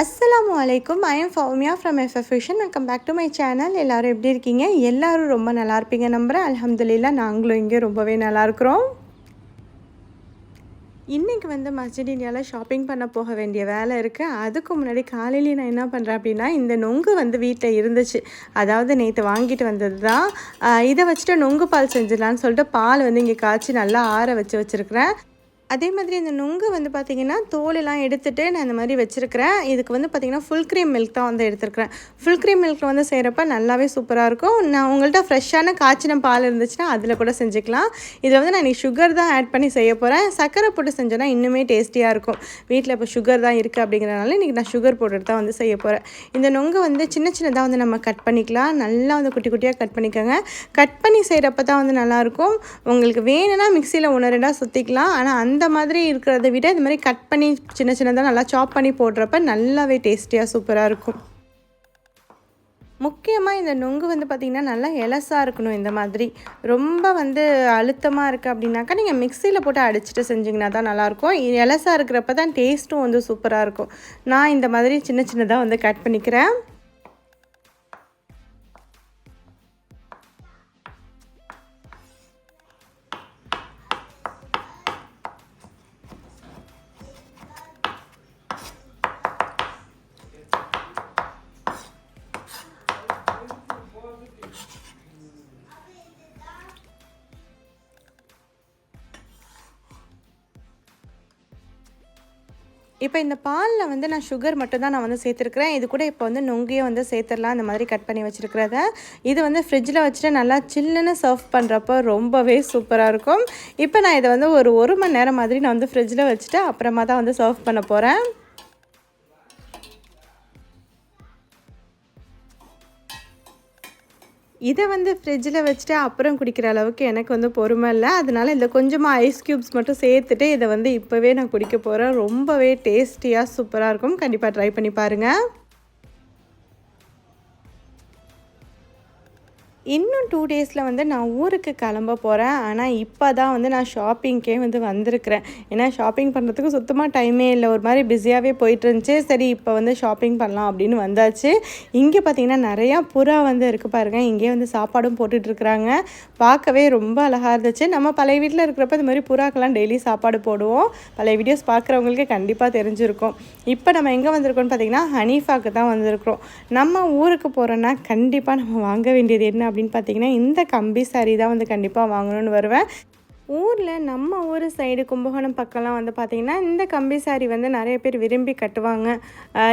அஸ்லாம் அலைக்கும் I am Fowmiya from FF vision welcome back to my channel எல்லோரும் எப்படி இருக்கீங்க? எல்லோரும் ரொம்ப நல்லா இருப்பீங்க நம்புகிறேன் அலமதுல்லா நாங்களும் இங்கே ரொம்பவே நல்லா இருக்கிறோம். இன்றைக்கி வந்து மஸ்ஜித் இந்தியாவில் ஷாப்பிங் பண்ண போக வேண்டிய வேலை இருக்குது அதுக்கு முன்னாடி காலையிலேயே நான் என்ன பண்ணுறேன் அப்படின்னா இந்த நொங்கு வந்து வீட்டில் இருந்துச்சு. அதாவது நேற்று வாங்கிட்டு வந்தது தான் இதை வச்சுட்டு நொங்கு பால் செஞ்சிடலான்னு சொல்லிட்டு பால் வந்து இங்கே காய்ச்சி நல்லா ஆற வச்சு வச்சுருக்கிறேன். அதே மாதிரி இந்த நுங்கு வந்து பார்த்திங்கன்னா தோலெல்லாம் எடுத்துகிட்டு நான் இந்த மாதிரி வச்சுருக்கிறேன். இதுக்கு வந்து பார்த்திங்கன்னா ஃபுல் க்ரீம் மில்க் தான் வந்து எடுத்துருக்கிறேன். ஃபுல் க்ரீம் மில்க் வந்து செய்கிறப்ப நல்லாவே சூப்பராக இருக்கும். நான் உங்கள்கிட்ட ஃப்ரெஷ்ஷான காய்ச்சின பால் இருந்துச்சுன்னா அதில் கூட செஞ்சுக்கலாம். இதில் வந்து நான் நீ சுகர் தான் ஆட் பண்ணி செய்ய போகிறேன் சர்க்கரை போட்டு செஞ்சோன்னா இன்னுமே டேஸ்டியாக இருக்கும். வீட்டில் இப்போ சுகர் தான் இருக்குது அப்படிங்கிறனால இன்றைக்கி நான் சுகர் போட்டுட்டு தான் வந்து செய்ய போகிறேன் இந்த நொங்கு வந்து சின்ன சின்னதாக வந்து நம்ம கட் பண்ணிக்கலாம். நல்லா வந்து குட்டி குட்டியாக கட் பண்ணிக்கோங்க. கட் பண்ணி செய்கிறப்ப தான் வந்து நல்லாயிருக்கும் உங்களுக்கு வேணும்னா மிக்சியில் ஒன்று ரெண்டாக சுற்றிக்கலாம் ஆனால் அந்த அந்த மாதிரி இருக்கிறத விட இந்த மாதிரி கட் பண்ணி சின்ன சின்னதாக நல்லா சாப் பண்ணி போடுறப்ப நல்லாவே டேஸ்டியாக சூப்பராக இருக்கும். முக்கியமாக இந்த நொங்கு வந்து பார்த்திங்கன்னா நல்லா எலசாக இருக்கணும் இந்த மாதிரி. ரொம்ப வந்து அழுத்தமாக இருக்குது அப்படின்னாக்கா நீங்கள் மிக்சியில் போட்டு அடிச்சுட்டு செஞ்சிங்கன்னா தான் நல்லாயிருக்கும். எலசாக இருக்கிறப்ப தான் டேஸ்ட்டும் வந்து சூப்பராக இருக்கும். நான் இந்த மாதிரி சின்ன சின்னதாக வந்து கட் பண்ணிக்கிறேன். இப்போ இந்த பாலில் வந்து நான் சுகர் மட்டும் தான் நான் வந்து சேர்த்துருக்குறேன். இது கூட இப்போ வந்து நொங்கையும் வந்து சேர்த்துடலாம் இந்த மாதிரி கட் பண்ணி வச்சுருக்கிறத. இது வந்து ஃப்ரிட்ஜில் வச்சுட்டு நல்லா சில்லுன்னு சர்வ் பண்ணுறப்போ ரொம்பவே சூப்பராக இருக்கும். இப்போ நான் இதை வந்து ஒரு ஒரு மணி நேரம் மாதிரி நான் வந்து ஃப்ரிட்ஜில் வச்சுட்டு அப்புறமா தான் வந்து சர்வ் பண்ண போகிறேன் இதை வந்து ஃப்ரிட்ஜில் வச்சுட்டு அப்புறம் குடிக்கிற அளவுக்கு எனக்கு வந்து பொறுமை இல்லை. அதனால் இந்த கொஞ்சமாக ஐஸ் க்யூப்ஸ் மட்டும் சேர்த்துட்டு இதை வந்து இப்போவே நான் குடிக்க போகிறேன் ரொம்பவே டேஸ்டியாக சூப்பராக இருக்கும். கண்டிப்பாக ட்ரை பண்ணி பாருங்கள் இன்னும் டூ டேஸில் வந்து நான் ஊருக்கு கிளம்ப போகிறேன் ஆனால் இப்போ தான் வந்து நான் ஷாப்பிங்க்கே வந்து வந்திருக்கிறேன். ஏன்னா ஷாப்பிங் பண்ணுறதுக்கு சுத்தமாக டைமே இல்லை. ஒரு மாதிரி பிஸியாகவே போயிட்டு இருந்துச்சு. சரி இப்போ வந்து ஷாப்பிங் பண்ணலாம் அப்படின்னு வந்தாச்சு. இங்கே பார்த்தீங்கன்னா நிறையா புறா வந்து இருக்குது பாருங்கள் இங்கே வந்து சாப்பாடும் போட்டுட்ருக்குறாங்க பார்க்கவே ரொம்ப அழகாக இருந்துச்சு. நம்ம பழைய வீட்டில் இருக்கிறப்ப இந்த மாதிரி புறாக்கெல்லாம் டெய்லி சாப்பாடு போடுவோம். பழைய வீடியோஸ் பார்க்குறவங்களுக்கு கண்டிப்பாக தெரிஞ்சிருக்கும். இப்போ நம்ம எங்கே வந்திருக்கோம்னு பார்த்தீங்கன்னா ஹனீஃபாக்கு தான் வந்திருக்கிறோம். நம்ம ஊருக்கு போகிறோன்னா கண்டிப்பாக நம்ம வாங்க வேண்டியது என்ன அப்படின்னு பார்த்தீங்கன்னா இந்த கம்பி சாரீ தான் வந்து கண்டிப்பாக வாங்கணும்னு வருவேன். ஊரில் நம்ம ஊர் சைடு கும்பகோணம் பக்கம்லாம் வந்து பார்த்திங்கன்னா இந்த கம்பி சாரி வந்து நிறைய பேர் விரும்பி கட்டுவாங்க.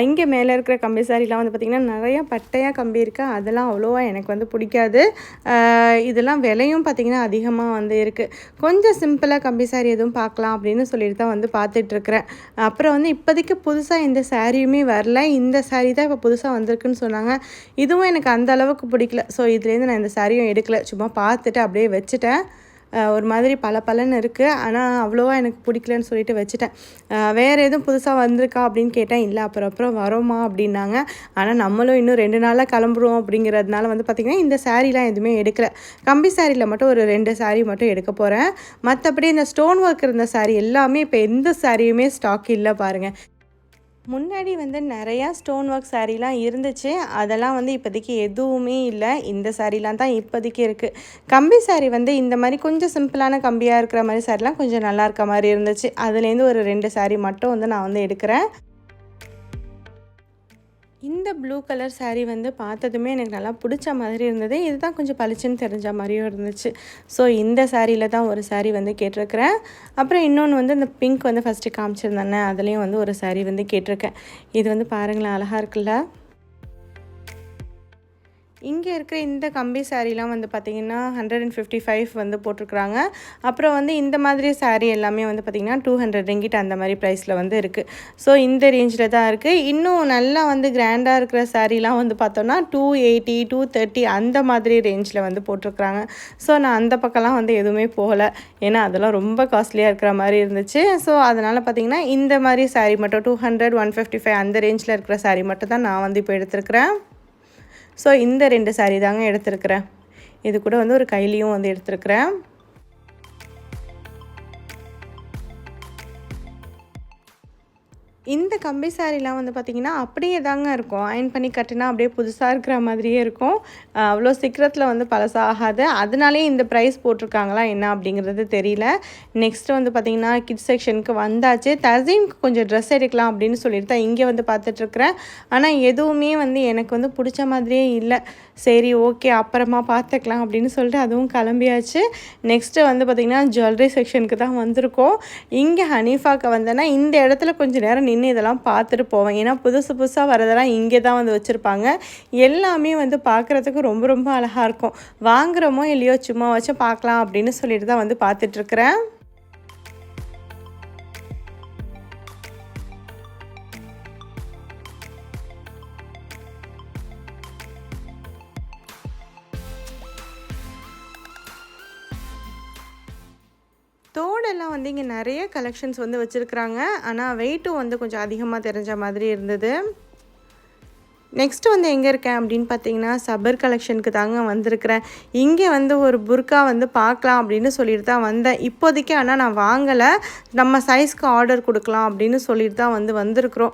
இங்கே மேலே இருக்கிற கம்பி சாரிலாம் வந்து பார்த்திங்கன்னா நிறையா பட்டையாக கம்பி இருக்குது அதெல்லாம் அவ்வளோவா எனக்கு வந்து பிடிக்காது. இதெல்லாம் விலையும் பார்த்திங்கன்னா அதிகமாக வந்து இருக்குது கொஞ்சம் சிம்பிளாக கம்பி சாரி எதுவும் பார்க்கலாம் அப்படின்னு சொல்லிட்டு தான் வந்து பார்த்துட்ருக்குறேன் அப்புறம் வந்து இப்போதைக்கு புதுசாக இந்த சாரியுமே வரல. இந்த சாரி தான் இப்போ புதுசாக வந்திருக்குன்னு சொன்னாங்க. இதுவும் எனக்கு அந்த அளவுக்கு பிடிக்கல. ஸோ இதுலேருந்து நான் இந்த சாரியும் எடுக்கல. சும்மா பார்த்துட்டு அப்படியே வச்சுட்டேன். ஒரு மாதிரி பல பலன்னு இருக்குது ஆனால் அவ்வளோவா எனக்கு பிடிக்கலன்னு சொல்லிட்டு வச்சுட்டேன். வேறு எதுவும் புதுசாக வந்திருக்கா அப்படின்னு கேட்டேன் இல்லை அப்புறம் அப்புறம் வரோமா அப்படின்னாங்க. ஆனால் நம்மளும் இன்னும் ரெண்டு நாளாக கிளம்புறோம் அப்படிங்கிறதுனால வந்து பார்த்திங்கன்னா இந்த சாரீலாம் எதுவுமே எடுக்கலை. கம்பி சாரியில் மட்டும் ஒரு ரெண்டு சாரீ மட்டும் எடுக்க போகிறேன் மற்றபடி இந்த ஸ்டோன் ஒர்க் இருந்த சாரீ எல்லாமே இப்போ எந்த சாரியுமே ஸ்டாக் இல்லை பாருங்கள் முன்னாடி வந்து நிறையா ஸ்டோன் ஒர்க் சாரீலாம் இருந்துச்சு. அதெல்லாம் வந்து இப்போதைக்கு எதுவுமே இல்லை. இந்த சாரீலாம் தான் இப்போதைக்கு இருக்குது கம்பி சாரீ வந்து இந்த மாதிரி கொஞ்சம் சிம்பிளான கம்பியாக இருக்கிற மாதிரி சாரீலாம் கொஞ்சம் நல்லா இருக்க மாதிரி இருந்துச்சு. அதுலேருந்து ஒரு ரெண்டு சாரீ மட்டும் வந்து நான் வந்து எடுக்கிறேன். இந்த ப்ளூ கலர் சாரீ வந்து பார்த்ததுமே எனக்கு நல்லா பிடிச்ச மாதிரி இருந்தது. இதுதான் கொஞ்சம் பளிச்சுன்னு தெரிஞ்ச மாதிரியும் இருந்துச்சு. ஸோ இந்த சாரியில் தான் ஒரு சாரீ வந்து கேட்டிருக்கிறேன். அப்புறம் இன்னொன்று வந்து இந்த பிங்க் வந்து ஃபஸ்ட்டு காமிச்சிருந்தேன். அதுலேயும் வந்து ஒரு சாரீ வந்து கேட்டிருக்கேன். இது வந்து பாருங்களேன் அழகாக இருக்குல்ல? இங்கே இருக்கிற இந்த கம்பி சாரீலாம் வந்து பார்த்திங்கன்னா ஹண்ட்ரட் அண்ட் ஃபிஃப்டி ஃபைவ் வந்து போட்டிருக்குறாங்க. அப்புறம் வந்து இந்த மாதிரி சாரீ எல்லாமே வந்து பார்த்திங்கன்னா டூ ஹண்ட்ரட் ரிங்கிட் அந்த மாதிரி ப்ரைஸில் வந்து இருக்குது ஸோ இந்த ரேஞ்சில் தான் இருக்குது இன்னும் நல்லா வந்து கிராண்டாக இருக்கிற சாரீலாம் வந்து பார்த்தோன்னா டூ எயிட்டி டூ தேர்ட்டி அந்த மாதிரி ரேஞ்சில் வந்து போட்டிருக்குறாங்க. ஸோ நான் அந்த பக்கம்லாம் வந்து எதுவுமே போகலை. ஏன்னா அதெல்லாம் ரொம்ப காஸ்ட்லியாக இருக்கிற மாதிரி இருந்துச்சு. ஸோ அதனால் பார்த்திங்கன்னா இந்த மாதிரி சாரீ மட்டும் two hundred one fifty five அந்த ரேஞ்சில் இருக்கிற சாரீ மட்டும் தான் நான் வந்து இப்போ எடுத்துருக்கிறேன். ஸோ இந்த ரெண்டு சாரீ தாங்க எடுத்துருக்குறேன். இது கூட வந்து ஒரு கைலியும் வந்து எடுத்துருக்குறேன். இந்த கம்பி சாரீலாம் வந்து பார்த்திங்கன்னா அப்படியே தாங்க இருக்கும். அயன் பண்ணி கட்டினா அப்படியே புதுசாக இருக்கிற மாதிரியே இருக்கும். அவ்வளோ சீக்கிரத்தில் வந்து பழசாகாது அதனாலே இந்த ப்ரைஸ் போட்டிருக்காங்களா என்ன அப்படிங்கிறது தெரியல. நெக்ஸ்ட் வந்து பார்த்திங்கன்னா கிட்ஸ் செக்ஷனுக்கு வந்தாச்சு. தசீம்க்கு கொஞ்சம் ட்ரெஸ் எடுக்கலாம் அப்படின்னு சொல்லிட்டு தான் இங்கே வந்து பார்த்துட்ருக்குறேன் ஆனால் எதுவுமே வந்து எனக்கு வந்து பிடிச்ச மாதிரியே இல்லை. சரி ஓகே அப்புறமா பார்த்துக்கலாம் அப்படின்னு சொல்லிட்டு அதுவும் கிளம்பியாச்சு. நெக்ஸ்ட்டு வந்து பார்த்திங்கன்னா ஜுவல்லரி செக்ஷனுக்கு தான் வந்திருக்கோம். இங்கே ஹனீஃபாக்கு வந்தேன்னா இந்த இடத்துல கொஞ்சம் நேரம் நின்று இதெல்லாம் பார்த்துட்டு போவேன். ஏன்னா புதுசு புதுசாக வரதெல்லாம் இங்கே தான் வந்து வச்சுருப்பாங்க. எல்லாமே வந்து பார்க்குறதுக்கு ரொம்ப ரொம்ப அழகாக இருக்கும். வாங்குகிறோமோ இல்லையோ சும்மா வச்சு பார்க்கலாம் அப்படின்னு சொல்லிட்டு தான் வந்து பார்த்துட்ருக்குறேன் தோடெல்லாம் வந்து இங்கே நிறைய கலெக்ஷன்ஸ் வந்து வச்சுருக்குறாங்க. ஆனால் வெயிட்டும் வந்து கொஞ்சம் அதிகமாக தெரிஞ்ச மாதிரி இருந்தது. நெக்ஸ்ட்டு வந்து எங்கே இருக்கேன் அப்படின்னு பார்த்தீங்கன்னா சபர் கலெக்ஷனுக்கு தாங்க வந்திருக்கிறேன். இங்கே வந்து ஒரு புர்கா வந்து பார்க்கலாம் அப்படின்னு சொல்லிட்டு தான் வந்தேன். இப்போதைக்கு ஆனால் நான் வாங்கலை. நம்ம சைஸ்க்கு ஆர்டர் கொடுக்கலாம் அப்படின்னு சொல்லிட்டு தான் வந்து வந்திருக்கிறோம்.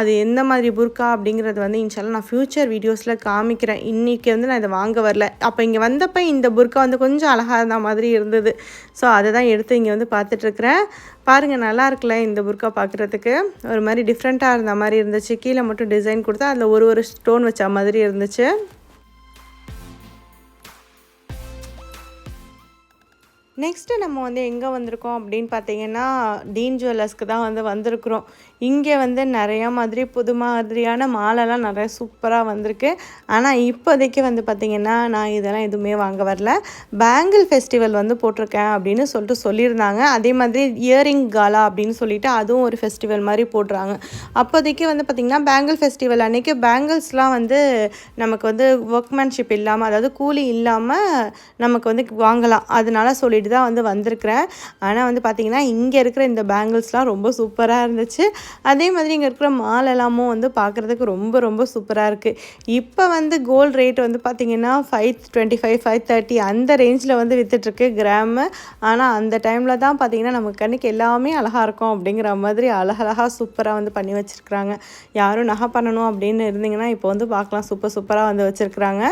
அது எந்த மாதிரி புர்கா அப்படிங்கிறது வந்து இன்ஷால்லாம் நான் ஃப்யூச்சர் வீடியோஸில் காமிக்கிறேன். இன்றைக்கி வந்து நான் இதை வாங்க வரல. அப்போ இங்கே வந்தப்போ இந்த புர்கா வந்து கொஞ்சம் அழகாக இருந்த மாதிரி இருந்தது. ஸோ அதை தான் எடுத்து இங்கே வந்து பார்த்துட்ருக்குறேன் பாருங்கள் நல்லா இருக்குல்ல இந்த புர்கா பார்க்குறதுக்கு ஒரு மாதிரி டிஃப்ரெண்ட்டாக இருந்த மாதிரி இருந்துச்சு. கீழே மட்டும் டிசைன் கொடுத்தா அதில் ஒரு ஒரு ஸ்டோன் வச்ச மாதிரி இருந்துச்சு. நெக்ஸ்ட்டு நம்ம வந்து எங்கே வந்திருக்கோம் அப்படின்னு பார்த்தீங்கன்னா டீன் ஜுவல்லர்ஸ்க்கு தான் வந்து வந்திருக்கிறோம். இங்கே வந்து நிறையா மாதிரி புது மாதிரியான மாலைலாம் நிறைய சூப்பராக வந்திருக்கு. ஆனால் இப்போதைக்கு வந்து பார்த்திங்கன்னா நான் இதெல்லாம் எதுவுமே வாங்க வரல. பேங்கிள் ஃபெஸ்டிவல் வந்து போட்டிருக்கேன் அப்படின்னு சொல்லிட்டு சொல்லியிருந்தாங்க. அதே மாதிரி இயரிங் காலா அப்படின்னு சொல்லிட்டு அதுவும் ஒரு ஃபெஸ்டிவல் மாதிரி போடுறாங்க. அப்போதைக்கு வந்து பார்த்திங்கன்னா பேங்கிள் ஃபெஸ்டிவல் அன்றைக்கி பேங்கிள்ஸ்லாம் வந்து நமக்கு வந்து ஒர்க்மேன்ஷிப் இல்லாமல் அதாவது கூலி இல்லாமல் நமக்கு வந்து வாங்கலாம். அதனால சொல்லிட்டு தான் வந்து வந்திருக்கிறேன். ஆனால் வந்து பார்த்திங்கன்னா இங்கே இருக்கிற இந்த பேங்கிள்ஸ்லாம் ரொம்ப சூப்பராக இருந்துச்சு. அதே மாதிரி இங்கே இருக்கிற மால் எல்லாமும் வந்து பார்க்குறதுக்கு ரொம்ப ரொம்ப சூப்பராக இருக்குது இப்போ வந்து கோல்டு ரேட் வந்து பார்த்திங்கன்னா five twenty five five thirty அந்த ரேஞ்சில் வந்து விற்றுட்ருக்கு கிராமு ஆனால் அந்த டைமில் தான் பார்த்திங்கன்னா நமக்கு கண்ணுக்கு எல்லாமே அழகாக இருக்கும் அப்படிங்கிற மாதிரி அழகழகாக சூப்பராக வந்து பண்ணி வச்சுருக்குறாங்க. யாரும் நகை பண்ணணும் அப்படின்னு இருந்தீங்கன்னா இப்போ வந்து பார்க்கலாம் சூப்பர் சூப்பராக வந்து வச்சுருக்குறாங்க.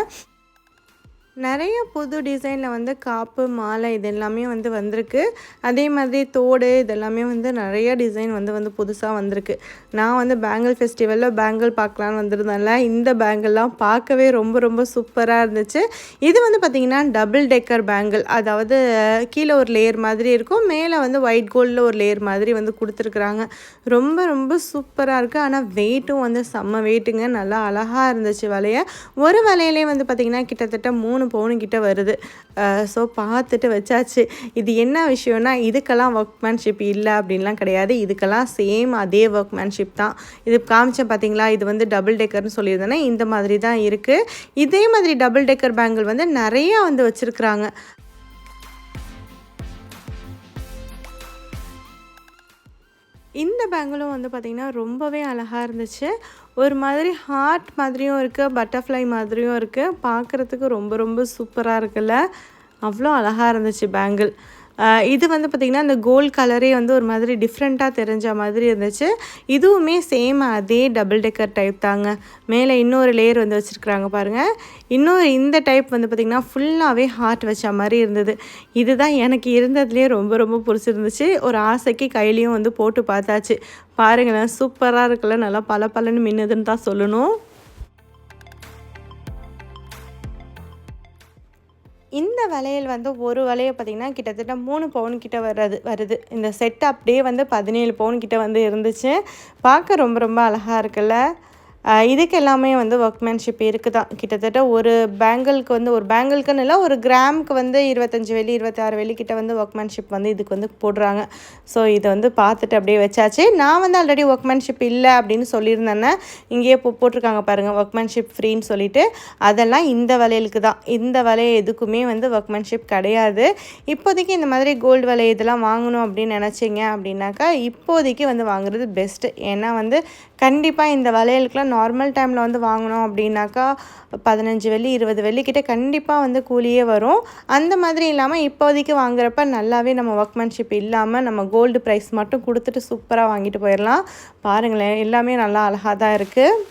நிறைய புது டிசைனில் வந்து காப்பு மாலை இது எல்லாமே வந்து வந்திருக்கு. அதே மாதிரி தோடு இதெல்லாமே வந்து நிறைய டிசைன் வந்து வந்து புதுசாக வந்திருக்கு. நான் வந்து பேங்கிள் ஃபெஸ்டிவலில் பேங்கிள் பார்க்கலான்னு வந்திருந்தேன்ல. இந்த பேங்கிள்லாம் பார்க்கவே ரொம்ப ரொம்ப சூப்பராக இருந்துச்சு. இது வந்து பார்த்திங்கன்னா டபுள் டெக்கர் பேங்கிள் அதாவது கீழே ஒரு லேயர் மாதிரி இருக்கும். மேலே வந்து ஒயிட் கோல்டில் ஒரு லேயர் மாதிரி வந்து கொடுத்துருக்குறாங்க. ரொம்ப ரொம்ப சூப்பராக இருக்குது ஆனால் வெயிட்டும் வந்து செம்ம வெயிட்டுங்க நல்லா அழகாக இருந்துச்சு வலையை ஒரு வலையிலே வந்து பார்த்திங்கன்னா கிட்டத்தட்ட மூணு பவுனு கிட்ட வருது. ஸோ பார்த்துட்டு வச்சாச்சு. இது என்ன விஷயம்னா இதுக்கெல்லாம் ஒர்க்மேன்ஷிப் இல்லை அப்படின்லாம் கிடையாது. இதுக்கெல்லாம் சேம் அதே ஒர்க்மேன்ஷிப் தான். இது காமிச்சேன் பார்த்தீங்களா இது வந்து டபுள் டெக்கர்னு சொல்லியிருந்தேன்னா இந்த மாதிரி தான் இருக்குது இதே மாதிரி டபுள் டெக்கர் பேங்கிள் வந்து நிறையா வந்து வச்சுருக்குறாங்க. இந்த பேங்கிளும் வந்து பார்த்திங்கன்னா ரொம்பவே அழகாக இருந்துச்சு. ஒரு மாதிரி ஹார்ட் மாதிரியும் இருக்குது பட்டர்ஃப்ளை மாதிரியும் இருக்குது பார்க்குறதுக்கு ரொம்ப ரொம்ப சூப்பராக இருக்குல்ல? அவ்வளோ அழகாக இருந்துச்சு பேங்கிள் இது வந்து பார்த்திங்கன்னா அந்த கோல்ட் கலரே வந்து ஒரு மாதிரி டிஃப்ரெண்ட்டாக தெரிஞ்ச மாதிரி இருந்துச்சு. இதுவுமே சேம் அதே டபுள் டெக்கர் டைப் தாங்க. மேலே இன்னொரு லேயர் வந்து வச்சுருக்குறாங்க பாருங்கள் இன்னொரு இந்த டைப் வந்து பார்த்திங்கன்னா ஃபுல்லாகவே ஹார்ட் வச்ச மாதிரி இருந்தது. இதுதான் எனக்கு இருந்ததுலேயே ரொம்ப ரொம்ப பிடிச்சிருந்துச்சு. ஒரு ஆசைக்கு கையிலையும் வந்து போட்டு பார்த்தாச்சு. பாருங்களேன் சூப்பராக இருக்குல்ல நல்லா பல பலன்னு மின்னுதுன்னு தான் சொல்லணும். இந்த வளையல் வந்து ஒரு வலையை பார்த்திங்கன்னா கிட்டத்தட்ட மூணு பவுன் கிட்ட வர்றது வருது. இந்த செட் அப்படியே வந்து பதினேழு பவுன் கிட்ட வந்து இருந்துச்சு. பார்க்க ரொம்ப ரொம்ப அழகாக இருக்குல்ல? இதுக்கு எல்லாமே வந்து ஒர்க்மேன்ஷிப் இருக்குது தான் கிட்டத்தட்ட ஒரு பேங்கிளுக்கு வந்து ஒரு பேங்கிளுக்குன்னு இல்லை ஒரு கிராமுக்கு வந்து இருபத்தஞ்சி வெள்ளி இருபத்தாறு வெள்ளி வந்து ஒர்க்மேன்ஷிப் வந்து இதுக்கு வந்து போடுறாங்க. ஸோ இதை வந்து பார்த்துட்டு அப்படியே வச்சாச்சு. நான் வந்து ஆல்ரெடி ஒர்க்மேன்ஷிப் இல்லை அப்படின்னு சொல்லியிருந்தேன்னா இங்கேயே போ போட்டிருக்காங்க பாருங்கள் ஒர்க்மேன்ஷிப் ஃப்ரீன்னு சொல்லிட்டு. அதெல்லாம் இந்த வலையிலுக்கு தான். இந்த வலை எதுக்குமே வந்து ஒர்க்மேன்ஷிப் கிடையாது. இப்போதைக்கு இந்த மாதிரி கோல்டு வலை இதெல்லாம் வாங்கணும் அப்படின்னு நினச்சிங்க அப்படின்னாக்கா இப்போதைக்கு வந்து வாங்குறது பெஸ்ட்டு ஏன்னா வந்து கண்டிப்பாக இந்த வளையலுக்குலாம் நார்மல் டைமில் வந்து வாங்கினோம் அப்படின்னாக்கா பதினஞ்சு வெள்ளி இருபது வெள்ளிக்கிட்ட கண்டிப்பாக வந்து கூலியே வரும். அந்த மாதிரி இல்லாமல் இப்போதைக்கு வாங்குறப்ப நல்லாவே நம்ம ஒர்க்மேன்ஷிப் இல்லாமல் நம்ம கோல்டு ப்ரைஸ் மட்டும் கொடுத்துட்டு சூப்பராக வாங்கிட்டு போயிடலாம் பாருங்களேன் எல்லாமே நல்லா அழகாக தான் இருக்குது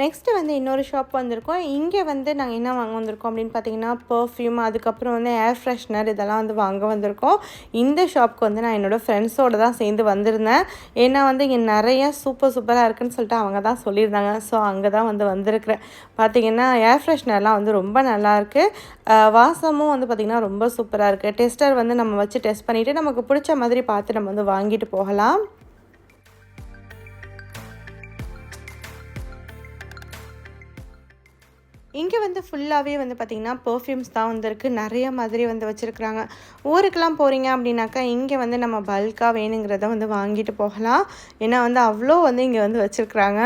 நெக்ஸ்ட்டு வந்து இன்னொரு ஷாப் வந்திருக்கோம். இங்கே வந்து நாங்கள் என்ன வாங்க வந்திருக்கோம் அப்படின்னு பார்த்தீங்கன்னா பர்ஃப்யூம் அதுக்கப்புறம் வந்து ஏர் ஃப்ரெஷ்னர் இதெல்லாம் வந்து வாங்க வந்திருக்கோம். இந்த ஷாப்க்கு வந்து நான் என்னோடய ஃப்ரெண்ட்ஸோடு தான் சேர்ந்து வந்திருந்தேன். ஏன்னா வந்து இங்கே நிறைய சூப்பர் சூப்பராக இருக்குன்னு சொல்லிட்டு அவங்க தான் சொல்லியிருந்தாங்க. ஸோ அங்கே தான் வந்து வந்திருக்கிறேன். பார்த்தீங்கன்னா ஏர் ஃப்ரெஷ்னர்லாம் வந்து ரொம்ப நல்லாயிருக்கு வாசமும் வந்து பார்த்திங்கன்னா ரொம்ப சூப்பராக இருக்குது டெஸ்டர் வந்து நம்ம வச்சு டெஸ்ட் பண்ணிவிட்டு நமக்கு பிடிச்ச மாதிரி பார்த்து நம்ம வந்து வாங்கிட்டு போகலாம். இங்கே வந்து ஃபுல்லாகவே வந்து பார்த்திங்கன்னா பர்ஃப்யூம்ஸ் தான் வந்துருக்கு. நிறைய மாதிரி வந்து வச்சுருக்குறாங்க. ஊருக்கெலாம் போகிறீங்க அப்படின்னாக்கா இங்கே வந்து நம்ம பல்காக வேணுங்கிறத வந்து வாங்கிட்டு போகலாம். ஏன்னா வந்து அவ்வளோ வந்து இங்கே வந்து வச்சுருக்குறாங்க.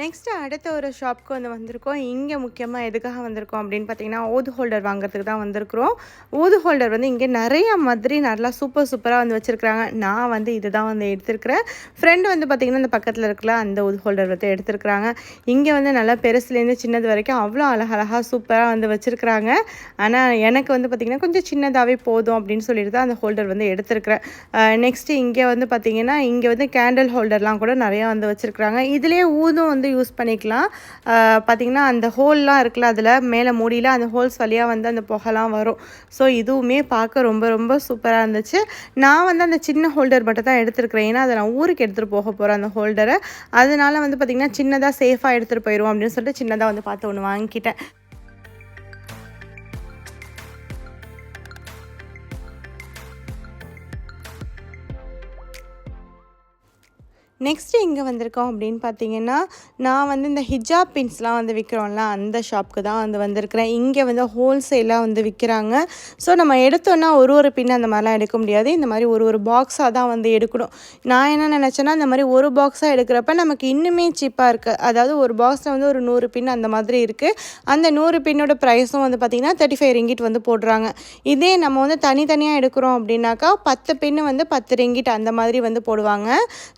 நெக்ஸ்ட்டு அடுத்த ஒரு ஷாப்க்கு வந்து வந்திருக்கோம். இங்கே முக்கியமாக எதுக்காக வந்திருக்கோம் அப்படின்னு பார்த்தீங்கன்னா ஊது ஹோல்டர் வாங்குறதுக்கு தான் வந்திருக்கிறோம். ஊது ஹோல்டர் வந்து இங்கே நிறைய மாதிரி நல்லா சூப்பர் சூப்பராக வந்து வச்சுருக்குறாங்க. நான் வந்து இது தான் வந்து எடுத்திருக்கிறேன். ஃப்ரெண்டு வந்து பார்த்திங்கன்னா இந்த பக்கத்தில் இருக்கல அந்த ஓது ஹோல்டர் வந்து எடுத்திருக்கிறாங்க. இங்கே வந்து நல்லா பெருசுலேருந்து சின்னது வரைக்கும் அவ்வளோ அழகழகாக சூப்பராக வந்து வச்சுருக்குறாங்க. ஆனால் எனக்கு வந்து பார்த்திங்கன்னா கொஞ்சம் சின்னதாகவே போதும் அப்படின்னு சொல்லிட்டு தான் அந்த ஹோல்டர் வந்து எடுத்திருக்கிறேன். நெக்ஸ்ட்டு இங்கே வந்து பார்த்திங்கன்னா இங்கே வந்து கேண்டில் ஹோல்டர்லாம் கூட நிறையா வந்து வச்சுருக்குறாங்க. இதிலே ஊதும் வந்து யூஸ் பண்ணிக்கலாம். பார்த்திங்கன்னா அந்த ஹோல்லாம் இருக்குல்ல அதில் மேலே மூடியில் அந்த ஹோல்ஸ் வழியாக வந்து அந்த புகைலாம் வரும். ஸோ இதுவுமே பார்க்க ரொம்ப ரொம்ப சூப்பராக இருந்துச்சு. நான் வந்து அந்த சின்ன ஹோல்டர் மட்டும் தான் எடுத்துருக்கிறேன். ஏன்னா அதை நான் ஊருக்கு எடுத்துகிட்டு போக போகிறேன் அந்த ஹோல்டரை அதனால் வந்து பார்த்திங்கன்னா சின்னதாக சேஃபாக எடுத்துகிட்டு போயிடுவோம் அப்படின்னு சொல்லிட்டு சின்னதாக வந்து பார்த்து ஒன்று வாங்கிக்கிட்டேன் நெக்ஸ்ட்டு எங்கே வந்திருக்கோம் அப்படின்னு பார்த்தீங்கன்னா நான் வந்து இந்த ஹிஜாப் பின்ஸ்லாம் வந்து விற்கிறோம்ல அந்த ஷாப்புக்கு தான் வந்து வந்திருக்கிறேன். இங்கே வந்து ஹோல்சேலாக வந்து விற்கிறாங்க ஸோ நம்ம எடுத்தோன்னா ஒரு ஒரு பின் அந்த மாதிரிலாம் எடுக்க முடியாது. இந்த மாதிரி ஒரு ஒரு பாக்ஸாக தான் வந்து எடுக்கணும். நான் என்ன நினச்சேன்னா இந்த மாதிரி ஒரு பாக்ஸாக எடுக்கிறப்ப நமக்கு இன்னுமே சீப்பாக இருக்குது அதாவது ஒரு பாக்ஸில் வந்து ஒரு நூறு பின் அந்த மாதிரி இருக்குது அந்த நூறு பின்னோட ப்ரைஸும் வந்து பார்த்திங்கன்னா தேர்ட்டி ஃபைவ் ரிங்கிட் வந்து போடுறாங்க. இதே நம்ம வந்து தனித்தனியாக எடுக்கிறோம் அப்படின்னாக்கா பத்து பின்னு வந்து பத்து ரிங்கிட் அந்த மாதிரி வந்து போடுவாங்க.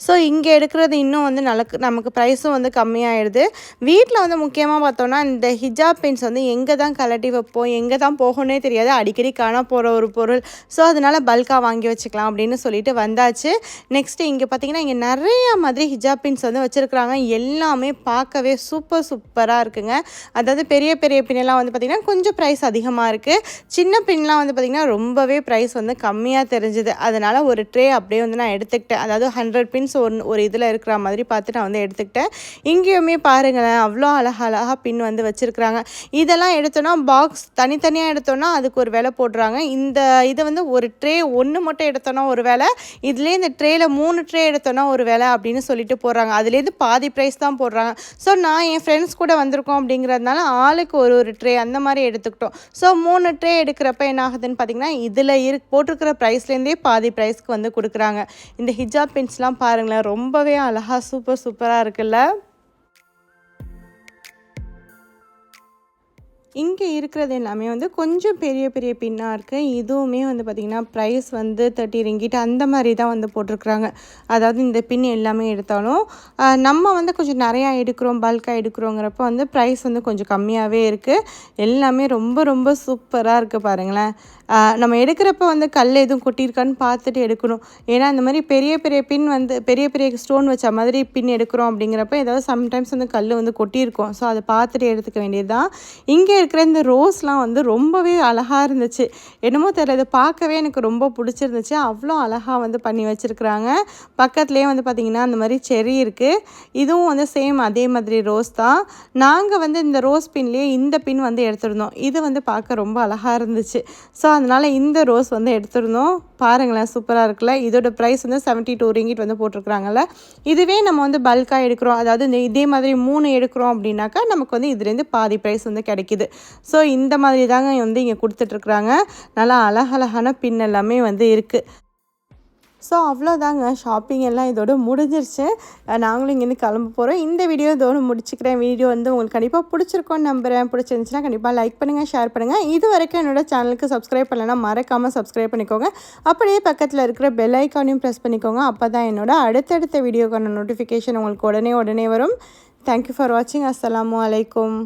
ஸோ இங்கே எடுக்கிறது இன்னும் வந்து நல்ல நமக்கு ப்ரைஸும் வந்து கம்மியாயிடுது. வீட்டில் வந்து முக்கியமாக பார்த்தோன்னா இந்த ஹிஜாப் பின்ஸ் வந்து எங்கே தான் கலட்டி வைப்போம் எங்கே தான் போகணுன்னே தெரியாது. அடிக்கடி காண போகிற ஒரு பொருள். ஸோ அதனால் பல்காக வாங்கி வச்சுக்கலாம் அப்படின்னு சொல்லிட்டு வந்தாச்சு. நெக்ஸ்ட்டு இங்கே பார்த்தீங்கன்னா இங்கே நிறையா மாதிரி ஹிஜாப் பின்ஸ் வந்து வச்சுருக்குறாங்க. எல்லாமே பார்க்கவே சூப்பர் சூப்பராக இருக்குங்க. அதாவது பெரிய பெரிய பின்னெல்லாம் வந்து பார்த்திங்கன்னா கொஞ்சம் ப்ரைஸ் அதிகமாக இருக்குது சின்ன பின்லாம் வந்து பார்த்திங்கன்னா ரொம்பவே ப்ரைஸ் வந்து கம்மியாக தெரிஞ்சுது. அதனால் ஒரு ட்ரே அப்படியே வந்து நான் எடுத்துக்கிட்டேன். அதாவது ஹண்ட்ரட் பின்ஸ் ஒன் ஒரு இதில் இருக்கிற மாதிரி பார்த்து நான் வந்து எடுத்துக்கிட்டேன். இங்கேயுமே பாருங்களேன் அவ்வளோ அழகாக அழகாக பின் வந்து வச்சுருக்குறாங்க. இதெல்லாம் எடுத்தோன்னா பாக்ஸ் தனித்தனியாக எடுத்தோன்னா அதுக்கு ஒரு விலை போடுறாங்க. இந்த இதை வந்து ஒரு ட்ரே ஒன்று மட்டும் எடுத்தோன்னா ஒரு விலை இதுலேயே இந்த ட்ரேயில் மூணு ட்ரே எடுத்தோன்னா ஒரு விலை அப்படின்னு சொல்லிட்டு போடுறாங்க. அதுலேருந்து பாதி ப்ரைஸ் தான் போடுறாங்க. ஸோ நான் என் ஃப்ரெண்ட்ஸ் கூட வந்திருக்கோம் அப்படிங்கிறதுனால ஆளுக்கு ஒரு ஒரு ட்ரே அந்த மாதிரி எடுத்துக்கிட்டோம். ஸோ மூணு ட்ரே எடுக்கிறப்ப என்ன ஆகுதுன்னு பார்த்தீங்கன்னா இதில் இரு போட்டிருக்கிற ப்ரைஸ்லேருந்தே பாதி ப்ரைஸ்க்கு வந்து கொடுக்குறாங்க. இந்த ஹிஜாப் பின்ஸ்லாம் பாருங்களேன் ரொம்ப ரொம்பவே அழகாக சூப்பர் சூப்பராக இருக்குல்ல? இங்கே இருக்கிறது எல்லாமே வந்து கொஞ்சம் பெரிய பெரிய பின்னாக இருக்குது இதுவுமே வந்து பார்த்திங்கன்னா ப்ரைஸ் வந்து தேர்ட்டி ரிங்கிட்டு அந்த மாதிரி தான் வந்து போட்டிருக்குறாங்க. அதாவது இந்த பின் எல்லாமே எடுத்தாலும் நம்ம வந்து கொஞ்சம் நிறையா எடுக்கிறோம் பல்காக எடுக்கிறோங்கிறப்ப வந்து ப்ரைஸ் வந்து கொஞ்சம் கம்மியாகவே இருக்குது எல்லாமே ரொம்ப ரொம்ப சூப்பராக இருக்குது பாருங்களேன். நம்ம எடுக்கிறப்ப வந்து கல் எதுவும் கொட்டியிருக்கான்னு பார்த்துட்டு எடுக்கணும். ஏன்னா இந்த மாதிரி பெரிய பெரிய பின் வந்து பெரிய பெரிய ஸ்டோன் வச்ச மாதிரி பின் எடுக்கிறோம் அப்படிங்கிறப்ப ஏதாவது சம்டைம்ஸ் வந்து கல் வந்து கொட்டியிருக்கோம். ஸோ அதை பார்த்துட்டு எடுத்துக்க வேண்டியது தான் இங்கே இருக்கிற இந்த ரோஸ்லாம் வந்து ரொம்பவே அழகாக இருந்துச்சு. என்னமோ தெரியல இதை பார்க்கவே எனக்கு ரொம்ப பிடிச்சிருந்துச்சு. அவ்வளோ அழகாக வந்து பண்ணி வச்சுருக்குறாங்க. பக்கத்துலேயே வந்து பார்த்திங்கன்னா அந்த மாதிரி செரி இருக்குது இதுவும் வந்து சேம் அதே மாதிரி ரோஸ் தான். நாங்கள் வந்து இந்த ரோஸ் பின்லேயே இந்த பின் வந்து எடுத்துருந்தோம். இது வந்து பார்க்க ரொம்ப அழகாக இருந்துச்சு. ஸோ அதனால் இந்த ரோஸ் வந்து எடுத்துருந்தோம். பாருங்களேன் சூப்பராக இருக்குல்ல? இதோட ப்ரைஸ் வந்து செவன்ட்டி டூ ரிங்கிட் வந்து போட்டிருக்குறாங்கல்ல? இதுவே நம்ம வந்து பல்காக எடுக்கிறோம். அதாவது இந்த இதே மாதிரி மூணு எடுக்கிறோம் அப்படின்னாக்கா நமக்கு வந்து இதுலேருந்து பாதி ப்ரைஸ் வந்து கிடைக்கிது. ஸோ இந்த மாதிரி தாங்க வந்து இங்கே கொடுத்துட்ருக்குறாங்க. நல்லா அழகழகான பின் எல்லாமே வந்து இருக்குது ஸோ அவ்வளோதாங்க. ஷாப்பிங் எல்லாம் இதோட முடிஞ்சிருச்சு. நாங்களும் இங்கேருந்து கிளம்ப போகிறோம் இந்த வீடியோ இதோட முடிச்சுக்கிறேன். வீடியோ வந்து உங்களுக்கு கண்டிப்பாக பிடிச்சிருக்கோன்னு நம்புகிறேன் பிடிச்சிருந்துச்சுன்னா கண்டிப்பாக லைக் பண்ணுங்கள் ஷேர் பண்ணுங்கள் இது வரைக்கும் என்னோடய சேனலுக்கு சப்ஸ்கிரைப் பண்ணலைன்னா மறக்காமல் சப்ஸ்கிரைப் பண்ணிக்கோங்க. அப்படியே பக்கத்தில் இருக்கிற பெல் ஐக்கானையும் ப்ரெஸ் பண்ணிக்கோங்க. அப்போ தான் என்னோடய அடுத்தடுத்த வீடியோக்கான நோட்டிஃபிகேஷன் உங்களுக்கு உடனே உடனே வரும். தேங்க்யூ ஃபார் வாட்சிங் அஸ்லாம் அலைக்கும்